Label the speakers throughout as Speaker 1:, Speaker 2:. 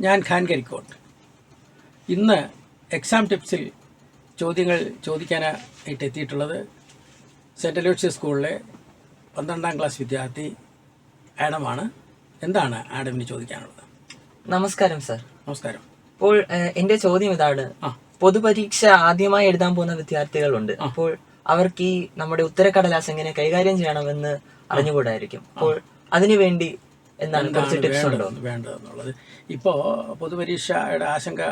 Speaker 1: ഞാൻ ഖാൻ കരിക്കോട്ട് ഇന്ന് എക്സാം ടിപ്സിൽ ചോദ്യങ്ങൾ ചോദിക്കാനായിട്ട് എത്തിയിട്ടുള്ളത് സെന്റ് അലോഷ്യ സ്കൂളിലെ പന്ത്രണ്ടാം ക്ലാസ് വിദ്യാർത്ഥി ആഡമാണ്. എന്താണ് ആഡമിന് ചോദിക്കാനുള്ളത്?
Speaker 2: നമസ്കാരം സർ.
Speaker 1: നമസ്കാരം.
Speaker 2: അപ്പോൾ എന്റെ ചോദ്യം ഇതാണ്. പൊതുപരീക്ഷ ആദ്യമായി എഴുതാൻ പോകുന്ന വിദ്യാർത്ഥികളുണ്ട്. അപ്പോൾ അവർക്ക് ഈ നമ്മുടെ ഉത്തരക്കടലാസ് എങ്ങനെ കൈകാര്യം ചെയ്യണമെന്ന് അറിഞ്ഞുകൂടായിരിക്കും. അപ്പോൾ അതിനുവേണ്ടി എന്താണ് കുറച്ച് ടിപ്സ് ഉണ്ടോ?
Speaker 1: വേണ്ടത് വേണ്ടതെന്നുള്ളത്. ഇപ്പോൾ പൊതുപരീക്ഷയുടെ ആശങ്ക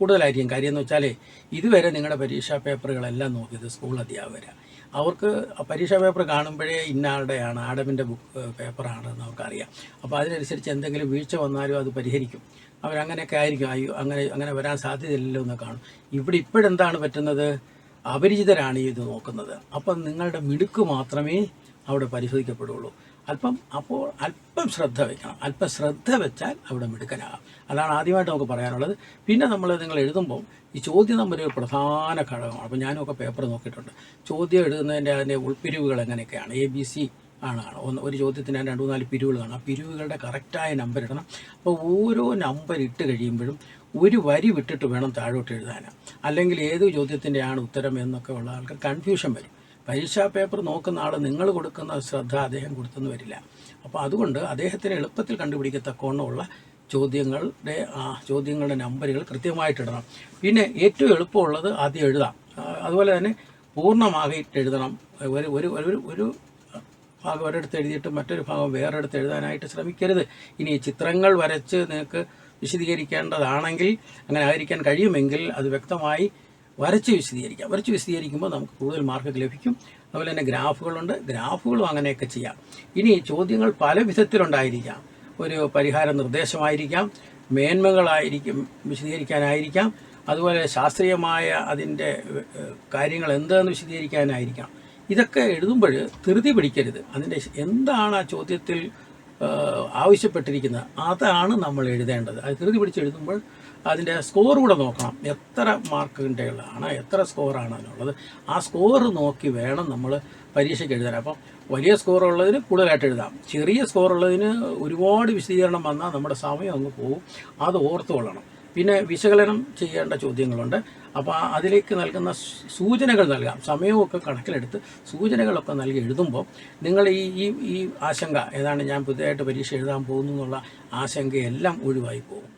Speaker 1: കൂടുതലായിരിക്കും. കാര്യം എന്ന് വെച്ചാൽ ഇതുവരെ നിങ്ങളുടെ പരീക്ഷാ പേപ്പറുകളെല്ലാം നോക്കിയത് സ്കൂൾ അധ്യാപകരാണ് അവർക്ക് പരീക്ഷാ പേപ്പർ കാണുമ്പോഴേ ഇന്നയാളുടെയാണ് ആഡമിന്റെ ബുക്ക് പേപ്പറാണെന്ന് അവർക്കറിയാം അപ്പോൾ അതിനനുസരിച്ച് എന്തെങ്കിലും വീഴ്ച വന്നാലും അത് പരിഹരിക്കും. അവരങ്ങനെയൊക്കെ ആയിരിക്കും. അയ്യോ അങ്ങനെ അങ്ങനെ വരാൻ സാധ്യതയില്ലല്ലോ എന്ന് കാണും. ഇവിടെ ഇപ്പോഴെന്താണ് പറ്റുന്നത്? അപരിചിതരാണ് ഇത് നോക്കുന്നത്. അപ്പം നിങ്ങളുടെ മിടുക്ക് മാത്രമേ അവിടെ പരിശോധിക്കപ്പെടുള്ളൂ. അല്പം അപ്പോൾ അല്പം ശ്രദ്ധ വയ്ക്കണം അല്പം ശ്രദ്ധ വെച്ചാൽ അവിടെ മിടുക്കനാകാം. അതാണ് ആദ്യമായിട്ട് നമുക്ക് പറയാനുള്ളത്. പിന്നെ നമ്മൾ നിങ്ങൾ എഴുതുമ്പോൾ ഈ ചോദ്യം നമ്പർ ഒരു പ്രധാന ഘടകമാണ്. അപ്പോൾ ഞാനൊക്കെ പേപ്പർ നോക്കിയിട്ടുണ്ട്. ചോദ്യം എഴുതുന്നതിന്റെ അതിന്റെ ഉൾപ്പിരിവുകൾ എങ്ങനെയൊക്കെയാണ്? എ ബി സി ആണ് ഒന്ന് ഒരു ചോദ്യത്തിന് രണ്ട് നാല് പിരിവുകൾ കാണാം. ആ പിരിവുകളുടെ കറക്റ്റായ നമ്പർ ഇടണം. അപ്പോൾ ഓരോ നമ്പർ ഇട്ട് കഴിയുമ്പോഴും ഒരു വരി വിട്ടിട്ട് വേണം താഴോട്ട് എഴുതാൻ. അല്ലെങ്കിൽ ഏത് ചോദ്യത്തിന്റെയാണ് ഉത്തരം എന്നൊക്കെ ഉള്ള ആൾക്ക് കൺഫ്യൂഷൻ വരും. പരീക്ഷാ പേപ്പർ നോക്കുന്ന ആൾ നിങ്ങൾ കൊടുക്കുന്ന ശ്രദ്ധ അദ്ദേഹം കൊടുത്തെന്ന് വരില്ല. അപ്പോൾ അതുകൊണ്ട് അദ്ദേഹത്തിന് എളുപ്പത്തിൽ കണ്ടുപിടിക്കത്തക്കവണ്ണമുള്ള ചോദ്യങ്ങളുടെ ചോദ്യങ്ങളുടെ നമ്പറുകൾ കൃത്യമായിട്ടിടണം പിന്നെ ഏറ്റവും എളുപ്പമുള്ളത് ആദ്യം എഴുതാം. അതുപോലെ തന്നെ പൂർണമായിട്ട് എഴുതണം. ഒരു ഒരു ഒരു ഒരു ഭാഗം ഒരിടത്ത് എഴുതിയിട്ട് മറ്റൊരു ഭാഗം വേറെടുത്ത് എഴുതാനായിട്ട് ശ്രമിക്കരുത്. ഇനി ചിത്രങ്ങൾ വരച്ച് നിങ്ങൾക്ക് വിശദീകരിക്കേണ്ടതാണെങ്കിൽ അങ്ങനെ ആയിരിക്കാൻ കഴിയുമെങ്കിൽ അത് വ്യക്തമായി വരച്ച് വിശദീകരിക്കാം. വരച്ച് വിശദീകരിക്കുമ്പോൾ നമുക്ക് കൂടുതൽ മാർക്ക് ലഭിക്കും. അതുപോലെ തന്നെ ഗ്രാഫുകളുണ്ട്. ഗ്രാഫുകളും അങ്ങനെയൊക്കെ ചെയ്യാം. ഇനി ചോദ്യങ്ങൾ പല വിധത്തിലുണ്ടായിരിക്കാം. ഒരു പരിഹാര നിർദ്ദേശമായിരിക്കാം. മേന്മകളായിരിക്കും വിശദീകരിക്കാനായിരിക്കാം. അതുപോലെ ശാസ്ത്രീയമായ അതിന്റെ കാര്യങ്ങൾ എന്താണെന്ന് വിശദീകരിക്കാനായിരിക്കാം. ഇതൊക്കെ എഴുതുമ്പോൾ ധൃതി പിടിക്കരുത്. അതിന്റെ എന്താണ് ആ ചോദ്യത്തിൽ ആവശ്യപ്പെട്ടിരിക്കുന്നത് അതാണ് നമ്മൾ എഴുതേണ്ടത്. അത് ധൃതി പിടിച്ച് എഴുതുമ്പോൾ അതിന്റെ സ്കോർ കൂടെ നോക്കണം. എത്ര മാർക്കിന്റെ ഉള്ളതാണ് എത്ര സ്കോറാണ് അതിനുള്ളത് ആ സ്കോർ നോക്കി വേണം നമ്മൾ പരീക്ഷയ്ക്ക് എഴുതാൻ. അപ്പം വലിയ സ്കോർ ഉള്ളതിന് കൂടുതലായിട്ട് എഴുതാം. ചെറിയ സ്കോർ ഉള്ളതിന് ഒരുപാട് വിശദീകരണം വന്നാൽ നമ്മുടെ സമയം അങ്ങ് പോകും അത് ഓർത്ത് കൊള്ളണം പിന്നെ വിശകലനം ചെയ്യേണ്ട ചോദ്യങ്ങളുണ്ട്. അപ്പോൾ അതിലേക്ക് നൽകുന്ന സൂചനകൾ നൽകാം. സമയമൊക്കെ കണക്കിലെടുത്ത് സൂചനകളൊക്കെ നൽകി എഴുതുമ്പോൾ നിങ്ങൾ ഈ ഈ ഈ ആശങ്ക ഏതാണ് ഞാൻ പുതിയതായിട്ട് പരീക്ഷ എഴുതാൻ പോകുന്നു എന്നുള്ള ആശങ്കയെല്ലാം ഒഴിവായി പോകും.